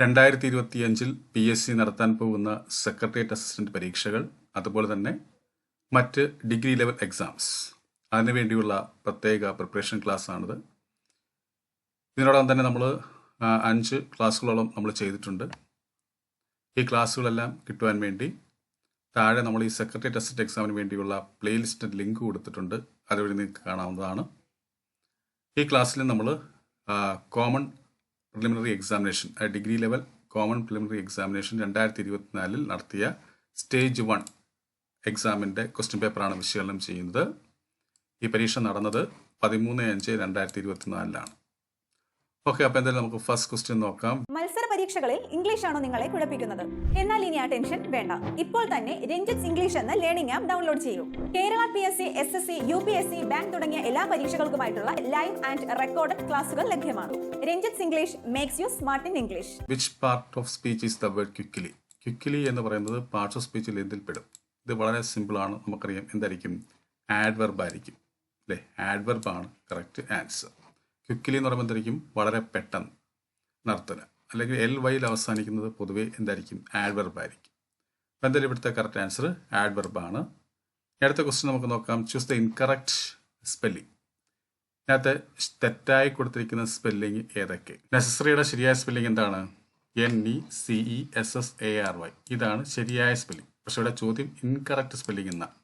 രണ്ടായിരത്തി ഇരുപത്തിയഞ്ചിൽ P S C നടത്താൻ പോകുന്ന സെക്രട്ടേറിയറ്റ് അസിസ്റ്റന്റ് പരീക്ഷകൾ അതുപോലെ തന്നെ മറ്റ് ഡിഗ്രി ലെവൽ എക്സാംസ്. അതിനു വേണ്ടിയുള്ള പ്രത്യേക പ്രിപ്പറേഷൻ ക്ലാസ് ക്ലാസ്സാണിത്. ഇതിനോടൊപ്പം തന്നെ നമ്മൾ അഞ്ച് ക്ലാസ്സുകളോളം നമ്മൾ ചെയ്തിട്ടുണ്ട്. ഈ ക്ലാസ്സുകളെല്ലാം കിട്ടുവാൻ വേണ്ടി താഴെ നമ്മൾ ഈ സെക്രട്ടേറിയറ്റ് അസിസ്റ്റന്റ് എക്സാമിന് വേണ്ടിയുള്ള പ്ലേലിസ്റ്റ് ലിങ്ക് കൊടുത്തിട്ടുണ്ട്. അതുവഴി നിങ്ങൾക്ക് കാണാവുന്നതാണ്. ഈ ക്ലാസ്സിൽ നമ്മൾ common preliminary examination degree level common preliminary examination രണ്ടായിരത്തി ഇരുപത്തിനാലിൽ നടത്തിയ സ്റ്റേജ് വൺ എക്സാമിന്റെ ക്വസ്റ്റ്യൻ പേപ്പറാണ് വിശകലനം ചെയ്യുന്നത്. ഈ പരീക്ഷ നടന്നത് പതിമൂന്ന് അഞ്ച് രണ്ടായിരത്തി ഇരുപത്തിനാലിലാണ് ഓക്കെ അപ്പോൾ എന്തായാലും നമുക്ക് ഫസ്റ്റ് ക്വസ്റ്റ്യൻ നോക്കാം. മത്സര പരീക്ഷകളിൽ ഇംഗ്ലീഷ് ആണോ നിങ്ങളെ കുഴപ്പിക്കുന്നത്? എന്നാൽ ഇനി ആ ടെൻഷൻ വേണ്ട. ഇപ്പോൾ തന്നെ രഞ്ജിത്ത് ഇംഗ്ലീഷ് എന്ന ലേണിംഗ് ആപ്പ് ഡൗൺലോഡ് ചെയ്യൂ. Kerala P S C S S C U P S C bank തുടങ്ങിയ എല്ലാ പരീക്ഷകൾക്കുമായിട്ടുള്ള ലൈവ് ആൻഡ് റെക്കോർഡഡ് ക്ലാസുകൾ ലഭ്യമാണ്. Ranjith English makes you smart in English which part of speech is the word quickly quickly എന്ന് പറയുന്നത് parts of സ്പീച്ചിൽ എന്തിൽ പെടും ഇത് വളരെ സിമ്പിൾ ആണ് നമുക്കറിയാം. എന്തായിരിക്കും? ആഡ്വർബ് ആയിരിക്കും. അല്ലേ? ആണ് കറക്റ്റ് ആൻസർ ക്വിക്കിലി എന്ന് പറയുമ്പോൾ എന്തായിരിക്കും? വളരെ പെട്ടെന്ന് നർത്തന. അല്ലെങ്കിൽ എൽ വൈയിൽ അവസാനിക്കുന്നത് പൊതുവെ എന്തായിരിക്കും? ആഡ്വർബ് ആയിരിക്കും. അപ്പം എന്തായാലും ഇവിടുത്തെ കറക്റ്റ് ആൻസർ ആഡ്വർബ് ആണ്. അടുത്ത ക്വസ്റ്റ്യൻ നമുക്ക് നോക്കാം. ചൂസ് ദ ഇൻകറക്റ്റ് സ്പെല്ലിംഗ് ഇതിനകത്ത് തെറ്റായി കൊടുത്തിരിക്കുന്ന സ്പെല്ലിംഗ് ഏതൊക്കെ? നെസസറിയുടെ ശരിയായ സ്പെല്ലിംഗ് എന്താണ്? N E C E S S A R Y ഇതാണ് ശരിയായ സ്പെല്ലിംഗ് പക്ഷേ ഇവിടെ ചോദ്യം ഇൻകറക്റ്റ് സ്പെല്ലിംഗ് എന്നാണ്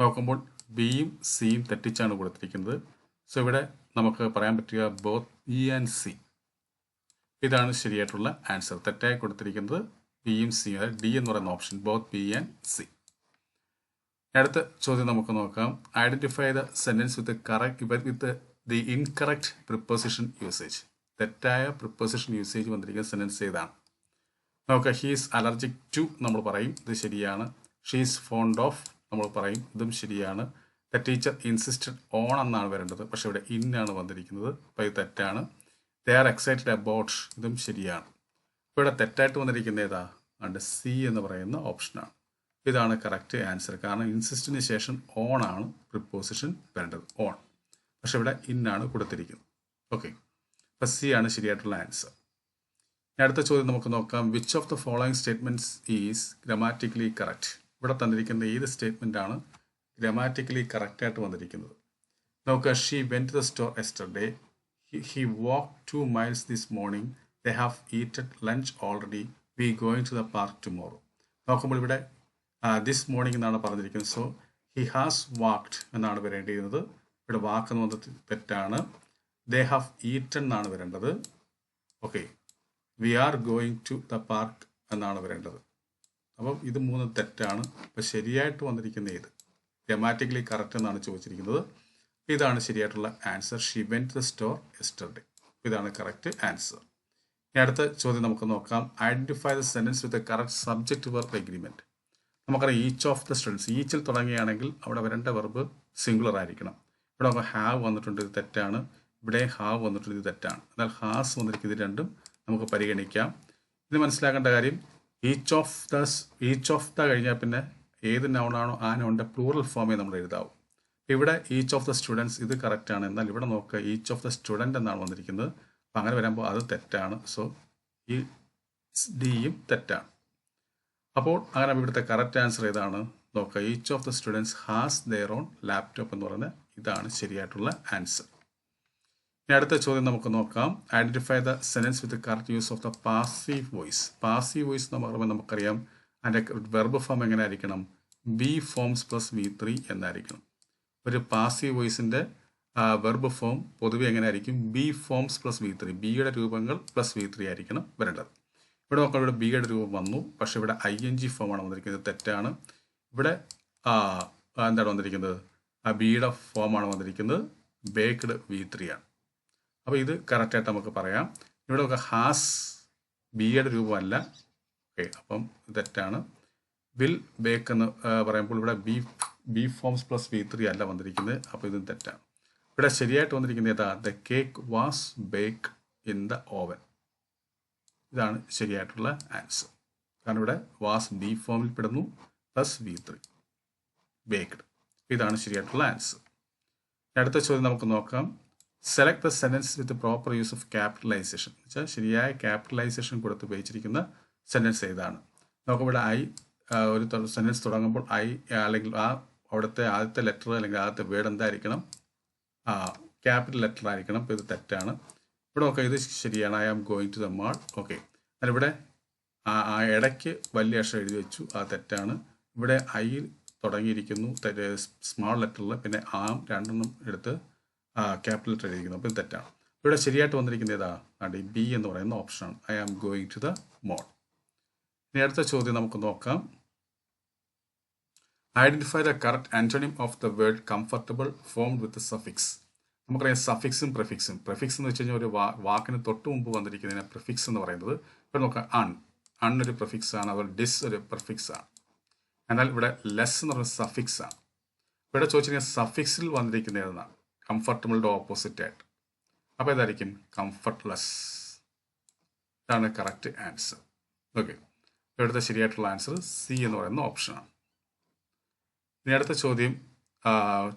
നോക്കുമ്പോൾ ബിയും സിയും തെറ്റിച്ചാണ് കൊടുത്തിരിക്കുന്നത്. സോ ഇവിടെ നമുക്ക് പറയാൻ പറ്റുക ബോത്ത് ഇ ആൻഡ് സി ഇതാണ് ശരിയായിട്ടുള്ള ആൻസർ തെറ്റായി കൊടുത്തിരിക്കുന്നത് ബിയും സിയും അതായത് ഡി എന്ന് പറയുന്ന option both B and C അടുത്ത ചോദ്യം നമുക്ക് നോക്കാം. Identify the sentence with correct with the incorrect preposition usage തെറ്റായ പ്രിപ്പോസിഷൻ യൂസേജ് വന്നിരിക്കുന്ന സെന്റൻസ് ഏതാണ്? നമുക്ക് ഹീസ് അലർജിക് ടു നമ്മൾ പറയും. ഇത് ശരിയാണ്. ഷീസ് ഫോണ്ട് ഓഫ് നമ്മൾ പറയും. ഇതും ശരിയാണ്. ദ ടീച്ചർ ഇൻസിസ്റ്റഡ് ഓൺ എന്നാണ് വരേണ്ടത്. പക്ഷെ ഇവിടെ ഇൻ ആണ് വന്നിരിക്കുന്നത്. അപ്പോൾ ഇത് തെറ്റാണ്. ദേ ആർ എക്സൈറ്റഡ് അബൌട്ട് ഇതും ശരിയാണ്. അപ്പോൾ ഇവിടെ തെറ്റായിട്ട് വന്നിരിക്കുന്ന ഏതാ? അതുകൊണ്ട് സി എന്ന് പറയുന്ന ഓപ്ഷനാണ് ഇതാണ് കറക്റ്റ് ആൻസർ കാരണം ഇൻസിസ്റ്റിന് ശേഷം ഓൺ ആണ് പ്രിപ്പോസിഷൻ വരേണ്ടത്. ഓൺ പക്ഷെ ഇവിടെ ഇൻ ആണ് കൊടുത്തിരിക്കുന്നത്. ഓക്കെ അപ്പം സി ആണ് ശരിയായിട്ടുള്ള ആൻസർ അടുത്ത ചോദ്യം നമുക്ക് നോക്കാം. Which of the following statements is grammatically correct ഇവിടെ തന്നിരിക്കുന്ന ഏത് സ്റ്റേറ്റ്മെന്റ് ആണ് ഗ്രമാറ്റിക്കലി കറക്റ്റായിട്ട് വന്നിരിക്കുന്നത്. നോക്കുക she went to the store yesterday he walk two miles this morning they have eated lunch already we going to the park tomorrow നോക്കുമ്പോൾ ഇവിടെ this morning എന്നാണ് പറഞ്ഞിരിക്കുന്നത്. സോ ഹി ഹാസ് വാക്ഡ് എന്നാണ് വരേണ്ടിയിരുന്നത്. ഇവിടെ വാക്ക് എന്ന് വന്നത് തെറ്റാണ്. ദേ ഹാവ് ഈറ്റൺ എന്നാണ് വരേണ്ടത്. Okay we are going to the park എന്നാണ് വരേണ്ടത്. അപ്പം ഇത് മൂന്ന് തെറ്റാണ്. അപ്പം ശരിയായിട്ട് വന്നിരിക്കുന്ന ഏത്? ഗ്രമാറ്റിക്കലി കറക്റ്റ് എന്നാണ് ചോദിച്ചിരിക്കുന്നത്. ഇതാണ് ശരിയായിട്ടുള്ള answer she went the store yesterday ഇതാണ് കറക്റ്റ് ആൻസർ ഇനി അടുത്ത ചോദ്യം നമുക്ക് നോക്കാം. Identify the sentence with correct subject verb agreement നമുക്കറിയാം ഈച്ച് ഓഫ് ദ സ്റ്റുഡൻസ് ഈച്ചിൽ തുടങ്ങുകയാണെങ്കിൽ അവിടെ വരേണ്ട വെർബ് സിംഗുലർ ആയിരിക്കണം. ഇവിടെ നമുക്ക് ഹാവ് വന്നിട്ടുണ്ട് ഇത് തെറ്റാണ്. ഇവിടെ ഹാവ് വന്നിട്ടുണ്ട് ഇത് തെറ്റാണ്. എന്നാൽ ഹാസ് വന്നിരിക്കുന്നത് ഇത് രണ്ടും നമുക്ക് പരിഗണിക്കാം. ഇത് മനസ്സിലാക്കേണ്ട കാര്യം each of the each of the കഴിഞ്ഞാൽ പിന്നെ ഏത് നൗണാണോ ആ നൗണിന്റെ പ്ലൂറൽ ഫോമേ നമ്മൾ എഴുതാവും. ഇവിടെ ഈച്ച് ഓഫ് ദ സ്റ്റുഡൻസ് ഇത് കറക്റ്റ് ആണ്. എന്നാൽ ഇവിടെ നോക്കുക ഈച്ച് ഓഫ് ദ സ്റ്റുഡന്റ് എന്നാണ് വന്നിരിക്കുന്നത്. അപ്പം അങ്ങനെ വരുമ്പോൾ അത് തെറ്റാണ്. സോ ഈ ഡിയും തെറ്റാണ്. അപ്പോൾ അങ്ങനെ ഇവിടുത്തെ കറക്റ്റ് ആൻസർ ഏതാണ്? നോക്കുക each of the students has their own laptop എന്ന് പറയുന്നത് ഇതാണ് ശരിയായിട്ടുള്ള ആൻസർ ഇനി അടുത്ത ചോദ്യം നമുക്ക് നോക്കാം. Identify the sentence with correct use of the passive voice passive voice എന്ന് പറയുമ്പോൾ നമുക്കറിയാം അതിന്റെ വെർബ് ഫോം എങ്ങനെ ആയിരിക്കണം? B forms plus V three എന്നായിരിക്കണം. ഒരു പാസീവ് വോയിസിന്റെ വെർബ് ഫോം പൊതുവെ എങ്ങനെ ആയിരിക്കും? B forms plus V three ബിയുടെ രൂപങ്ങൾ പ്ലസ് വി ത്രീ ആയിരിക്കണം വരേണ്ടത്. ഇവിടെ നോക്കാം ഇവിടെ ബിയുടെ രൂപം വന്നു. പക്ഷെ ഇവിടെ ഐ എൻ ജി ഫോമാണ് വന്നിരിക്കുന്നത്. തെറ്റാണ്. ഇവിടെ എന്താണ് വന്നിരിക്കുന്നത്? ആ ബിയുടെ ഫോമാണ് വന്നിരിക്കുന്നത്. ബേക്ക്ഡ് വി ത്രീ ആണ്. അപ്പോൾ ഇത് കറക്റ്റായിട്ട് നമുക്ക് പറയാം. ഇവിടെ നമുക്ക് ഹാസ് ബിയുടെ രൂപമല്ല. ഓക്കെ അപ്പം തെറ്റാണ്. വിൽ ബേക്ക് എന്ന് പറയുമ്പോൾ ഇവിടെ B B forms plus B three അല്ല വന്നിരിക്കുന്നത്. അപ്പോൾ ഇതും തെറ്റാണ്. ഇവിടെ ശരിയായിട്ട് വന്നിരിക്കുന്നത് ഏതാ? The cake was bake in the oven ഇതാണ് ശരിയായിട്ടുള്ള ആൻസർ കാരണം ഇവിടെ വാസ് ബി ഫോമിൽ പെടുന്നു പ്ലസ് ബി ത്രീ ബേക്ക്ഡ് ഇതാണ് ശരിയായിട്ടുള്ള ആൻസർ അടുത്ത ചോദ്യം നമുക്ക് നോക്കാം. Select the sentence with proper use of capitalization എന്ന് വെച്ചാൽ ശരിയായ ക്യാപിറ്റലൈസേഷൻ കൊടുത്ത് ഉപയോഗിച്ചിരിക്കുന്ന സെന്റൻസ് ഏതാണ് നമുക്കിവിടെ ഐ ഒരു സെന്റൻസ് തുടങ്ങുമ്പോൾ ഐ അല്ലെങ്കിൽ ആ അവിടുത്തെ ആദ്യത്തെ ലെറ്റർ അല്ലെങ്കിൽ ആദ്യത്തെ വേർഡ് എന്തായിരിക്കണം? ക്യാപിറ്റൽ ലെറ്റർ ആയിരിക്കണം. ഇത് തെറ്റാണ്. ഇവിടെ ഓക്കെ ഇത് ശരിയാണ്. I am going to the mall okay ഇവിടെ ആ ഇടയ്ക്ക് വലിയ അക്ഷരം എഴുതി വെച്ചു. ആ തെറ്റാണ്. ഇവിടെ ഐ തുടങ്ങിയിരിക്കുന്നു. സ്മാൾ ലെറ്ററിൽ പിന്നെ ആം രണ്ടെണ്ണം എടുത്ത് ക്യാപിറ്റൽ ലെറ്റർ എഴുതിയിരിക്കുന്നു. അപ്പോൾ ഇത് തെറ്റാണ്. ഇവിടെ ശരിയായിട്ട് വന്നിരിക്കുന്നത് ഏതാ? ബി എന്ന് പറയുന്ന ഓപ്ഷനാണ് I am going to the mall ഇനി അടുത്ത ചോദ്യം നമുക്ക് നോക്കാം. Identify the correct antonym of the word comfortable formed with suffix നമുക്കറിയാം സഫിക്സും പ്രിഫിക്സും പ്രിഫിക്സ് എന്ന് വെച്ച് കഴിഞ്ഞാൽ ഒരു വാ വാക്കിന് തൊട്ട് മുമ്പ് വന്നിരിക്കുന്നതിനെ പ്രിഫിക്സ് എന്ന് പറയുന്നത്. ഇപ്പോൾ നോക്കാം അൺ അൺ ഒരു പ്രിഫിക്സ് ആണ് അതുപോലെ ഡിസ് ഒരു പ്രിഫിക്സ് ആണ്. എന്നാൽ ഇവിടെ ലെസ് എന്ന് പറയുന്നത് സഫിക്സ് ആണ്. ഇവിടെ ചോദിച്ചിരിക്കുന്നത് സഫിക്സിൽ വന്നിരിക്കുന്ന ഏതാണ്? കംഫർട്ടബിളുടെ ഓപ്പോസിറ്റ് ആയിട്ട്. അപ്പോൾ ഇതായിരിക്കും കംഫർട്ട്ലെസ് ഇതാണ് കറക്റ്റ് ആൻസർ ഓക്കെ ഇവിടുത്തെ ശരിയായിട്ടുള്ള ആൻസർ സി എന്ന് പറയുന്ന ഓപ്ഷനാണ് ഇനി അടുത്ത ചോദ്യം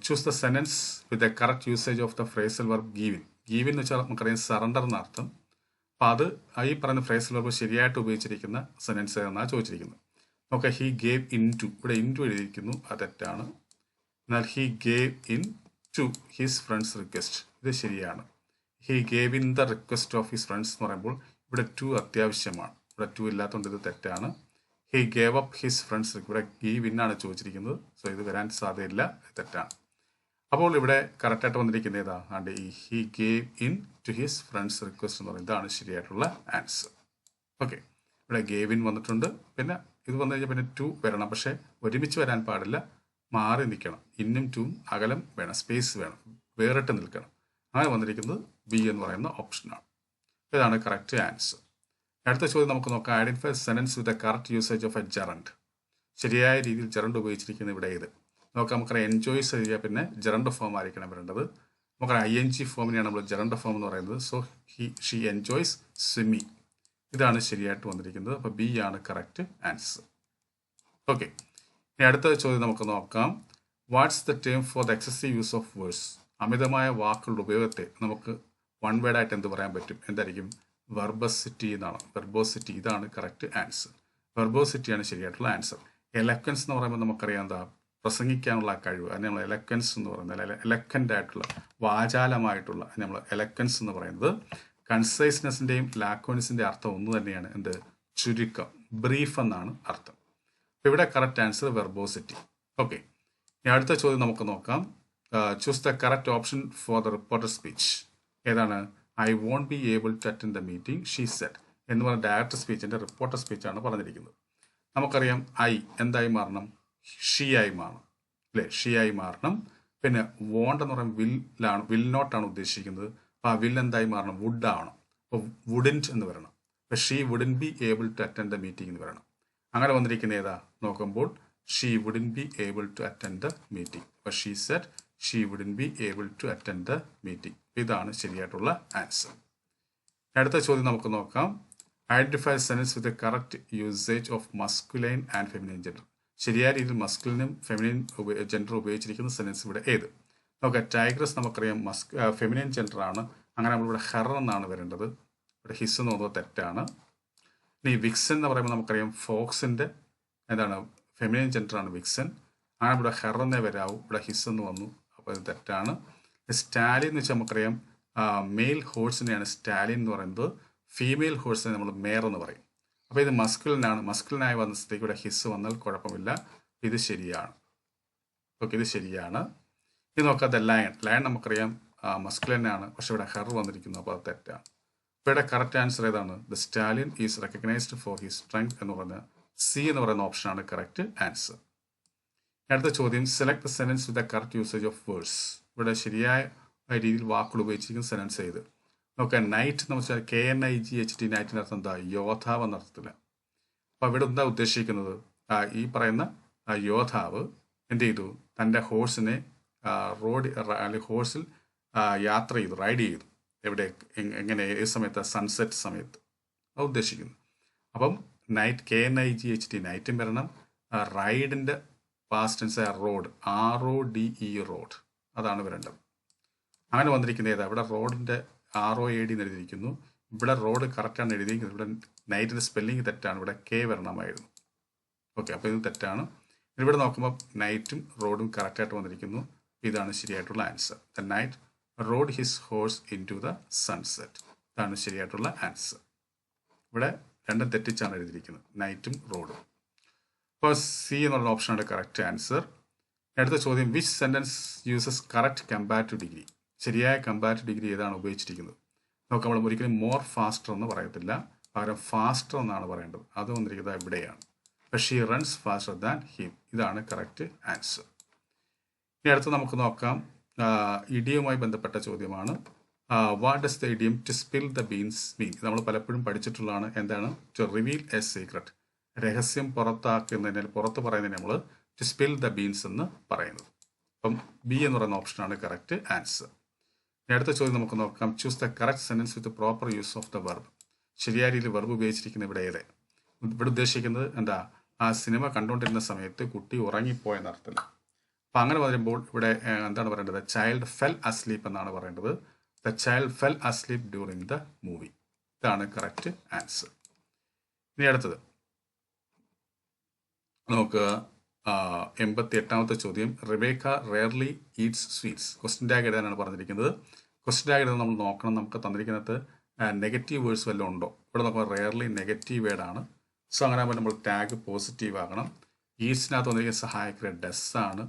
choose the sentence with the correct usage of the phrasal verb give in give in എന്ന് വെച്ചാൽ നമുക്കറിയാം സറണ്ടർ എന്നർത്ഥം അപ്പോൾ അത് ഈ പറയുന്ന ഫ്രേസൽ വർബ് ശരിയായിട്ട് ഉപയോഗിച്ചിരിക്കുന്ന സെന്റൻസ് എന്നാണ് ചോദിച്ചിരിക്കുന്നത്. നോക്കാം ഹി ഗേവ് ഇൻ ടു ഇവിടെ ഇൻ ടു എഴുതിയിരിക്കുന്നു അത് തെറ്റാണ്. എന്നാൽ he gave in to his friends request ഇത് ശരിയാണ്. He gave in the request of his friends എന്ന് പറയുമ്പോൾ ഇവിടെ ടു അത്യാവശ്യമാണ്. ഇവിടെ ടു ഇല്ലാത്തതുകൊണ്ട് ഇത് തെറ്റാണ്. He gave up his friends ഇവിടെ ഇൻ ആണ് ചോദിച്ചിരിക്കുന്നത്. സോ ഇത് വരാൻ സാധ്യതയില്ല. തെറ്റാണ്. അപ്പോൾ ഇവിടെ കറക്റ്റായിട്ട് വന്നിരിക്കുന്നത് ഏതാ? ആണ്ട് ഈ he gave in to his friends request എന്ന് പറയുന്നത് ഇതാണ് ശരിയായിട്ടുള്ള ആൻസർ ഓക്കെ ഇവിടെ ഗേവ് ഇൻ വന്നിട്ടുണ്ട്. പിന്നെ ഇത് വന്നു കഴിഞ്ഞാൽ പിന്നെ ടു വരണം. പക്ഷേ ഒരുമിച്ച് വരാൻ പാടില്ല. മാറി നിൽക്കണം. ഇന്നും ടു അകലം വേണം. സ്പേസ് വേണം. വേറിട്ട് നിൽക്കണം. അങ്ങനെ വന്നിരിക്കുന്നത് ബി എന്ന് പറയുന്ന ഓപ്ഷനാണ് ഇതാണ് കറക്റ്റ് ആൻസർ അടുത്ത ചോദ്യം നമുക്ക് നോക്കാം. Identify sentence with the correct usage of a gerund ശരിയായ രീതിയിൽ ജറണ്ട് ഉപയോഗിച്ചിരിക്കുന്നത് ഇവിടെ ഏത്? നോക്കാം നമുക്കറിയാം എൻജോയ്സ് ചെയ്യുക പിന്നെ ജറണ്ട് ഫോം ആയിരിക്കണം വരേണ്ടത്. നമുക്കറിയാം ഐ എൻ ജി ഫോമിനെയാണ് നമ്മൾ ജറണ്ട് ഫോം എന്ന് പറയുന്നത്. So he she enjoys swimming ഇതാണ് ശരിയായിട്ട് വന്നിരിക്കുന്നത്. അപ്പോൾ ബി ആണ് കറക്റ്റ് ആൻസർ ഓക്കെ ഇനി അടുത്ത ചോദ്യം നമുക്ക് നോക്കാം. What's the term for the excessive use of words അമിതമായ വാക്കുകളുടെ ഉപയോഗത്തെ നമുക്ക് വൺ വേർഡായിട്ട് എന്ത് പറയാൻ പറ്റും? എന്തായിരിക്കും? വെർബസിറ്റി എന്നാണ്. വെർബോസിറ്റി ഇതാണ് കറക്റ്റ് ആൻസർ വെർബോസിറ്റിയാണ് ശരിയായിട്ടുള്ള ആൻസർ എലക്വൻസ് എന്ന് പറയുമ്പോൾ നമുക്കറിയാം എന്താ? പ്രസംഗിക്കാനുള്ള കഴിവ്. അതിന് നമ്മൾ എലക്വൻസ് എന്ന് പറയുന്നത് എലക്കന്റ് ആയിട്ടുള്ള വാചാലമായിട്ടുള്ള നമ്മൾ എലക്വൻസ് എന്ന് പറയുന്നത്. കൺസൈസ്നെസ്സിന്റെയും ലാക്വൻസിന്റെ അർത്ഥം ഒന്ന് തന്നെയാണ്. എന്ത്? ചുരുക്കം. ബ്രീഫ് എന്നാണ് അർത്ഥം. അപ്പോൾ ഇവിടെ കറക്റ്റ് ആൻസർ വെർബോസിറ്റി ഓക്കെ ഇനി അടുത്ത ചോദ്യം നമുക്ക് നോക്കാം. Choose the correct option for the reporter speech ഏതാണ്? I won't be able to attend the meeting she said എന്ന് പറഞ്ഞ ഡയറക്ടർ സ്പീച്ചിന്റെ റിപ്പോർട്ടർ സ്പീച്ചാണ് പറഞ്ഞിരിക്കുന്നത്. നമുക്കറിയാം ഐ എന്തായി മാറണം? ഷീ ആയി മാറണം. അല്ലേ? ഷീ ആയി മാറണം. പിന്നെ വോണ്ട് എന്ന് പറയുമ്പോൾ വില്ലാണ് വിൽ നോട്ടാണ് ഉദ്ദേശിക്കുന്നത്. അപ്പോൾ ആ വിൽ എന്തായി മാറണം? വുഡ് ആവണം. അപ്പോൾ വുഡിന്റ് എന്ന് വരണം. അപ്പോൾ she wouldn't be able to attend the meeting എന്ന് വരണം. അങ്ങനെ വന്നിരിക്കുന്ന ഏതാ? നോക്കുമ്പോൾ she wouldn't be able to attend the meeting അപ്പോൾ she said she wouldn't be able to attend the meeting ഇതാണ് ശരിയായിട്ടുള്ള ആൻസർ അടുത്ത ചോദ്യം നമുക്ക് നോക്കാം. Identify sentence with correct usage of masculine and feminine gender ശരിയായ രീതിയിൽ മസ്കുലിനും ഫെമിനൈൻ ജെൻഡർ ഉപയോഗിച്ചിരിക്കുന്ന സെൻസ് ഇവിടെ ഏത്? നോക്കാം ടൈഗ്രസ് നമുക്കറിയാം. മസ്ക് ഫെമിനൈൻ ജെൻഡർ ആണ്. അങ്ങനെ നമ്മളിവിടെ ഹെർ എന്നാണ് വരേണ്ടത്. ഇവിടെ ഹിസ് എന്ന് പറയുന്നത് തെറ്റാണ്. ഇനി വിക്സൻ എന്ന് പറയുമ്പോൾ നമുക്കറിയാം ഫോക്സിന്റെ എന്താണ്? ഫെമിനൈൻ ജെൻഡർ ആണ് വിക്സൻ അങ്ങനെ ഇവിടെ ഹെർ എന്നേ വരാവൂ. ഇവിടെ ഹിസ് എന്ന് വന്നു. അപ്പോൾ ഇത് തെറ്റാണ്. സ്റ്റാലിൻ എന്ന് വെച്ചാൽ നമുക്കറിയാം മെയിൽ ഹോഴ്സിനെയാണ് സ്റ്റാലിൻ എന്ന് പറയുന്നത്. ഫീമെയിൽ ഹോഴ്സിനെ നമ്മൾ മേർ എന്ന് പറയും. അപ്പോൾ ഇത് മസ്കുലിനാണ് മസ്കുലിനായി വന്ന സ്ഥിതിക്ക് ഇവിടെ ഹിസ് വന്നാൽ കുഴപ്പമില്ല. ഇത് ശരിയാണ്. ഓക്കെ ഇത് ശരിയാണ്. ഇത് നോക്കാത്ത ലയൺ ലയൺ നമുക്കറിയാം മസ്കുലിനാണ് പക്ഷെ ഇവിടെ ഹെർ വന്നിരിക്കുന്നു അപ്പോൾ അത് തെറ്റാണ്. അപ്പോൾ ഇവിടെ കറക്റ്റ് ആൻസർ ഏതാണ്? The stallion is recognised for his strength എന്ന് പറയുന്ന സി എന്ന് പറയുന്ന ഓപ്ഷനാണ് കറക്റ്റ് ആൻസർ അടുത്ത ചോദ്യം select the sentence with the correct usage of words ഇവിടെ ശരിയായ രീതിയിൽ വാക്കുകൾ ഉപയോഗിച്ചിരിക്കുന്ന സെനൻസ് ചെയ്ത് നോക്കുക നൈറ്റ് എന്ന് വെച്ചാൽ K N I G H T നൈറ്റിന്റെ അർത്ഥം എന്താ? യോദ്ധാവ് എന്ന അർത്ഥത്തില്ല അപ്പോൾ ഇവിടെ എന്താ ഉദ്ദേശിക്കുന്നത്? ഈ പറയുന്ന യോദ്ധാവ് എന്ത് ചെയ്തു? തന്റെ ഹോഴ്സിനെ റോഡ് അല്ലെങ്കിൽ ഹോഴ്സിൽ യാത്ര ചെയ്തു റൈഡ് ചെയ്തു. എവിടെ എങ്ങനെ ഏത് സമയത്ത്? സൺസെറ്റ് സമയത്ത്. അത് ഉദ്ദേശിക്കുന്നു. അപ്പം knight K N I G H T നൈറ്റും വരണം. റൈഡിന്റെ past tense rode R O D E rode അതാണ് വരേണ്ടത്. അങ്ങനെ വന്നിരിക്കുന്നത് ഏതാ? ഇവിടെ റോഡിന്റെ ആർ ഒ എ ഡി എന്ന് എഴുതിയിരിക്കുന്നു. ഇവിടെ റോഡ് കറക്റ്റാണ് എഴുതിയിരിക്കുന്നത്. ഇവിടെ നൈറ്റിന്റെ സ്പെല്ലിംഗ് തെറ്റാണ്. ഇവിടെ കെ വരണമായിരുന്നു. ഓക്കെ അപ്പോൾ ഇത് തെറ്റാണ്. ഇവിടെ നോക്കുമ്പോൾ നൈറ്റും റോഡും കറക്റ്റായിട്ട് വന്നിരിക്കുന്നു. ഇതാണ് ശരിയായിട്ടുള്ള answer the knight rode his horse in to the sunset ഇതാണ് ശരിയായിട്ടുള്ള ആൻസർ ഇവിടെ രണ്ടും തെറ്റിച്ചാണ് എഴുതിയിരിക്കുന്നത്. നൈറ്റും റോഡും അപ്പോൾ സി എന്നുള്ള ഓപ്ഷനാണ് കറക്റ്റ് ആൻസർ അടുത്ത ചോദ്യം which sentence uses correct comparative degree ശരിയായ കമ്പാരിറ്റീവ് ഡിഗ്രി ഏതാണ് ഉപയോഗിച്ചിരിക്കുന്നത്? നമുക്ക് നമ്മൾ ഒരിക്കലും മോർ ഫാസ്റ്റർ എന്ന് പറയത്തില്ല. പകരം ഫാസ്റ്റർ എന്നാണ് പറയേണ്ടത്. അത് വന്നിരിക്കുന്നത് ഇവിടെയാണ്. പക്ഷേ റൺസ് ഫാസ്റ്റർ ദാൻ ഹിം ഇതാണ് കറക്റ്റ് ആൻസർ ഇനി അടുത്ത് നമുക്ക് നോക്കാം. ഇഡിയുമായി ബന്ധപ്പെട്ട ചോദ്യമാണ്. What does the idiom to spill the beans mean നമ്മൾ പലപ്പോഴും പഠിച്ചിട്ടുള്ളതാണ്. എന്താണ്? ടു റിവീൽ എ സീക്രട്ട് രഹസ്യം പുറത്താക്കുന്നതിന് പുറത്ത് പറയുന്നതിന് നമ്മൾ ടു സ്പിൽ ദ ബീൻസ് എന്ന് പറയുന്നത്. അപ്പം ബി എന്ന് പറയുന്ന ഓപ്ഷനാണ് കറക്റ്റ് ആൻസർ ഇനി അടുത്ത ചോദ്യം നമുക്ക് നോക്കാം. Choose the correct sentence with proper use of the verb ശരിയായ രീതിയിൽ വെർബ് ഉപയോഗിച്ചിരിക്കുന്ന ഇവിടെ ഏത്? ഇവിടെ ഉദ്ദേശിക്കുന്നത് എന്താ? ആ സിനിമ കണ്ടുകൊണ്ടിരുന്ന സമയത്ത് കുട്ടി ഉറങ്ങിപ്പോയ അർത്ഥത്തിൽ അപ്പം അങ്ങനെ പറയുമ്പോൾ ഇവിടെ എന്താണ് പറയേണ്ടത്? ചൈൽഡ് ഫെൽ അസ്ലീപ്പ് എന്നാണ് പറയേണ്ടത്. The child fell asleep during the movie ഇതാണ് കറക്റ്റ് ആൻസർ ഇനി അടുത്തത്. നമുക്ക് എൺപത്തി എട്ടാമത്തെ ചോദ്യം. Rebecca rarely eats sweets. Question tag എഴുതാനാണ് പറഞ്ഞിരിക്കുന്നത്. ക്വസ്റ്റ്യൻ ടാഗ് എഴുതാൻ നമ്മൾ നോക്കണം നമുക്ക് തന്നിരിക്കുന്നത് നെഗറ്റീവ് വേർഡ്സ് വല്ലതും ഉണ്ടോ? ഇവിടെ നോക്കുമ്പോൾ റെയർലി നെഗറ്റീവ് വേർഡാണ് സോ അങ്ങനെ ആകുമ്പോൾ നമ്മൾ ടാഗ് പോസിറ്റീവ് ആകണം. ഈറ്റ്സിനകത്ത് വന്നിരിക്കുന്ന സഹായകരെ ഡെസ് ആണ്.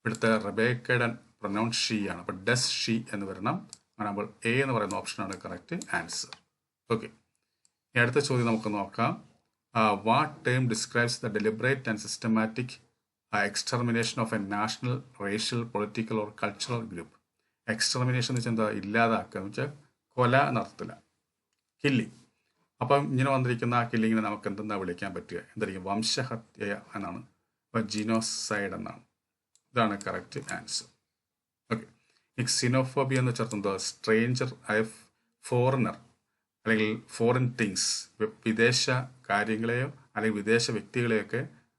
ഇവിടുത്തെ റബേക്കയുടെ പ്രൊനൗൺസ് ഷീ ആണ്. അപ്പോൾ ഡെസ് ഷീ എന്ന് വരണം. അങ്ങനെ ആകുമ്പോൾ എ എന്ന് പറയുന്ന ഓപ്ഷനാണ് കറക്റ്റ് ആൻസർ ഓക്കെ അടുത്ത ചോദ്യം നമുക്ക് നോക്കാം. What describes the deliberate and systematic uh, extermination of a national, racial, political or cultural group? Extermination എന്ന് വെച്ചാൽ എന്താ? ഇല്ലാതാക്കുക. എന്ന് വെച്ചാൽ കൊല നടത്തില്ല കില്ലിങ് അപ്പം ഇങ്ങനെ വന്നിരിക്കുന്ന ആ കില്ലിങ്ങിനെ നമുക്ക് എന്തെന്നാ വിളിക്കാൻ പറ്റുക? എന്തായിരിക്കും? വംശഹത്യ എന്നാണ്. അപ്പോൾ ജിനോസൈഡ് എന്നാണ്. ഇതാണ് കറക്റ്റ് ആൻസർ ഓക്കെ ഈ സിനോഫോബിയ എന്ന് ചേർത്തുന്നത് സ്ട്രേഞ്ചർ ആയ ഫോറിനർ അല്ലെങ്കിൽ ഫോറിൻ തിങ്സ് വിദേശ കാര്യങ്ങളെയോ അല്ലെങ്കിൽ വിദേശ വ്യക്തികളെയൊക്കെ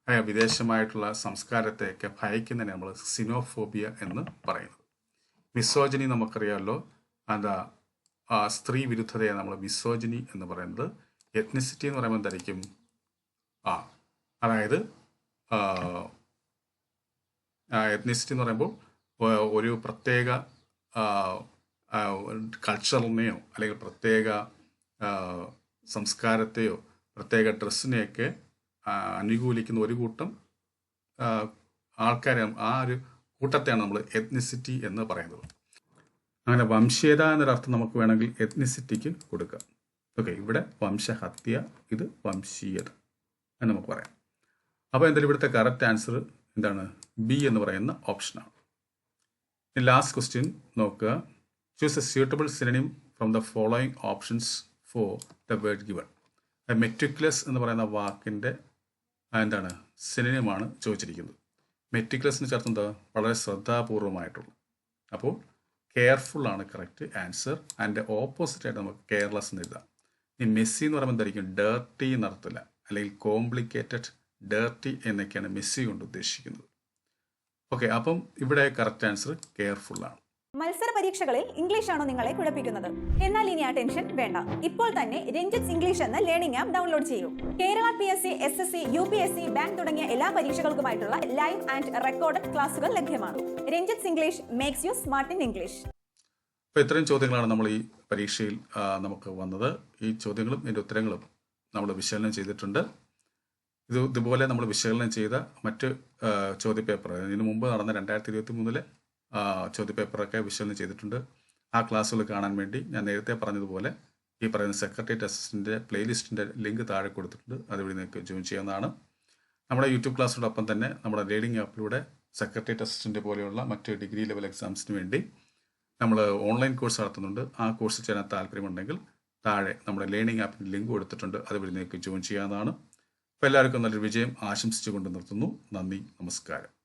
അല്ലെങ്കിൽ വിദേശമായിട്ടുള്ള സംസ്കാരത്തെയൊക്കെ ഭയക്കുന്നതിനെ നമ്മൾ സിനോഫോബിയ എന്ന് പറയുന്നത്. മിസോജനി നമുക്കറിയാമല്ലോ. എന്താ സ്ത്രീ വിരുദ്ധതയെ നമ്മൾ മിസോജനി എന്ന് പറയുന്നത്. എത്നിസിറ്റി എന്ന് പറയുമ്പോൾ എന്തായിരിക്കും? ആ അതായത് എത്നിസിറ്റി എന്ന് പറയുമ്പോൾ ഒരു പ്രത്യേക കൾച്ചറിനെയോ അല്ലെങ്കിൽ പ്രത്യേക സംസ്കാരത്തെയോ പ്രത്യേക ഡ്രസ്സിനെയൊക്കെ അനുകൂലിക്കുന്ന ഒരു കൂട്ടം ആൾക്കാരെ ആ ഒരു കൂട്ടത്തെയാണ് നമ്മൾ എത്നിസിറ്റി എന്ന് പറയുന്നത്. അങ്ങനെ വംശീയത എന്നൊരർത്ഥം നമുക്ക് വേണമെങ്കിൽ എത്നിസിറ്റിക്ക് കൊടുക്കാം. ഓക്കെ ഇവിടെ വംശഹത്യ ഇത് വംശീയത എന്ന് നമുക്ക് പറയാം. അപ്പോൾ എന്തായാലും ഇവിടുത്തെ കറക്റ്റ് ആൻസർ എന്താണ്? ബി എന്ന് പറയുന്ന ഓപ്ഷനാണ് ലാസ്റ്റ് ക്വസ്റ്റ്യൻ നോക്കുക. Choose a suitable synonym from the following options for the word given meticulous എന്ന് പറയുന്ന വാക്കിന്റെ എന്താണ്? സിനിമമാണ് ചോദിച്ചിരിക്കുന്നത്. മെറ്റിക്കുലസിന് ചേർത്തുന്നത് വളരെ ശ്രദ്ധാപൂർവമായിട്ടുള്ള. അപ്പോൾ കെയർഫുൾ ആണ് കറക്റ്റ് ആൻസർ ആൻഡ് ഓപ്പോസിറ്റ് ആയിട്ട് നമുക്ക് കെയർലെസ് എന്ന് എഴുതാം. ഈ മെസ്സി എന്ന് പറയുമ്പോൾ എന്തായിരിക്കും? ഡേർട്ടി എന്നർത്ഥമില്ല അല്ലെങ്കിൽ കോംപ്ലിക്കേറ്റഡ് ഡേർട്ടി എന്നൊക്കെയാണ് മെസ്സി കൊണ്ട് ഉദ്ദേശിക്കുന്നത്. ഓക്കെ അപ്പം ഇവിടെ കറക്റ്റ് ആൻസർ കെയർഫുൾ ആണ്. മത്സര പരീക്ഷകളിൽ ഇംഗ്ലീഷ് ആണോ നിങ്ങളെ കുഴപ്പിക്കുന്നത്? എന്നാൽ ഇനി ആ ടെൻഷൻ വേണ്ട. ഇപ്പോൾ തന്നെ രഞ്ജിത്ത് ഇംഗ്ലീഷ് എന്ന ലേണിംഗ് ആപ്പ് ഡൗൺലോഡ് ചെയ്യൂ. Kerala P S C S S C U P S C bank തുടങ്ങിയ എല്ലാ പരീക്ഷകൾക്കുമായിട്ടുള്ള ലൈവ് ആൻഡ് റെക്കോർഡഡ് ക്ലാസുകൾ ലഭ്യമാണ്. Ranjith English makes you smart in English അപ്പോൾ ഇത്രയും ചോദ്യങ്ങളാണ് നമ്മൾ ഈ പരീക്ഷയിൽ നമുക്ക് വന്നത്. ഈ ചോദ്യങ്ങളും ഇതിന്റെ ഉത്തരങ്ങളും നമ്മൾ വിശകലനം ചെയ്തിട്ടുണ്ട്. ഇത് ഇതുപോലെ നമ്മൾ വിശകലനം ചെയ്ത മറ്റ് ചോദ്യപേപ്പർ ഇതിനു മുമ്പ് നടന്ന രണ്ടായിരത്തി ഇരുപത്തി മൂന്നിലെ ചോദ്യപേപ്പറൊക്കെ വിശകലനം ചെയ്തിട്ടുണ്ട്. ആ ക്ലാസ്സുകൾ കാണാൻ വേണ്ടി ഞാൻ നേരത്തെ പറഞ്ഞതുപോലെ ഈ പറയുന്ന സെക്രട്ടേറിയറ്റ് അസിസ്റ്റന്റ് പ്ലേലിസ്റ്റിന്റെ ലിങ്ക് താഴെ കൊടുത്തിട്ടുണ്ട്. അതുവഴി നിങ്ങൾക്ക് ജോയിൻ ചെയ്യാവുന്നതാണ്. നമ്മുടെ യൂട്യൂബ് ക്ലാസ്സിനോടൊപ്പം തന്നെ നമ്മുടെ റീഡിംഗ് ആപ്പിലൂടെ സെക്രട്ടേറിയറ്റ് അസിസ്റ്റന്റ് പോലെയുള്ള മറ്റ് ഡിഗ്രി ലെവൽ എക്സാംസിന് വേണ്ടി നമ്മൾ ഓൺലൈൻ കോഴ്സ് നടത്തുന്നുണ്ട്. ആ കോഴ്സ് ചേരാൻ താല്പര്യമുണ്ടെങ്കിൽ താഴെ നമ്മുടെ ലേണിംഗ് ആപ്പിന് ലിങ്ക് കൊടുത്തിട്ടുണ്ട്. അതുവഴി നിങ്ങൾക്ക് ജോയിൻ ചെയ്യാവുന്നതാണ്. അപ്പോൾ എല്ലാവർക്കും നല്ലൊരു വിജയം ആശംസിച്ചുകൊണ്ട് നിർത്തുന്നു. നന്ദി നമസ്കാരം.